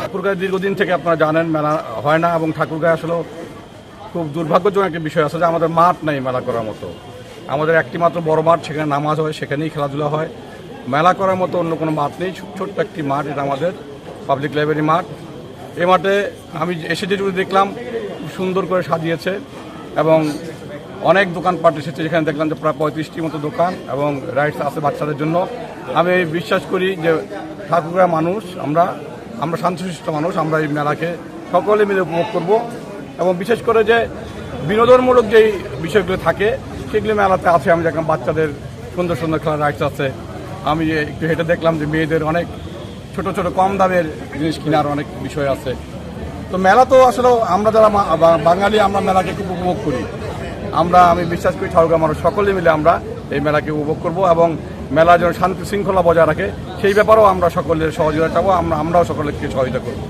ঠাকুরগাঁয় দীর্ঘদিন থেকে আপনারা জানেন মেলা হয় না এবং ঠাকুরগাঁয় আসলে খুব দুর্ভাগ্যজনক একটা বিষয় আছে যে আমাদের মাঠ নেই মেলা করার মতো। আমাদের একটি মাত্র বড় মাঠ, সেখানে নামাজ হয়, সেখানেই খেলাধুলা হয়। মেলা করার মতো অন্য কোনো মাঠ নেই ছোট্ট একটি মাঠ, এটা আমাদের পাবলিক লাইব্রেরি মাঠ। এ মাঠে আমি এসে যেটুকু দেখলাম, সুন্দর করে সাজিয়েছে এবং অনেক দোকানপাট এসেছে যেখানে দেখলাম যে প্রায় পঁয়ত্রিশটি মতো দোকান এবং রাইডস আছে বাচ্চাদের জন্য। আমি বিশ্বাস করি যে ঠাকুরগাঁ মানুষ, আমরা আমরা শান্তশিষ্ট মানুষ, আমরা এই মেলাকে সকলে মিলে উপভোগ করব এবং বিশেষ করে যে বিনোদনমূলক যেই বিষয়গুলো থাকে, সেগুলো মেলাতে আছে। আমি দেখলাম বাচ্চাদের সুন্দর সুন্দর খেলার রাইটস আছে। আমি একটু হেঁটে দেখলাম যে মেয়েদের অনেক ছোট ছোট, কম দামের জিনিস কেনার অনেক বিষয় আছে। তো মেলা তো আসলে আমরা যারা বাঙালি, আমরা মেলাকে খুব উপভোগ করি। আমরা, আমি বিশ্বাস করি ঠাকুর মানুষ সকলে মিলে আমরা এই মেলাকে উপভোগ করব এবং মেলা যেন শান্তি শৃঙ্খলা বজায় রাখে। সেই ব্যাপারেও আমরা সকলের সহযোগিতা চাবো, আমরা, আমরাও সকলকে সহযোগিতা করব।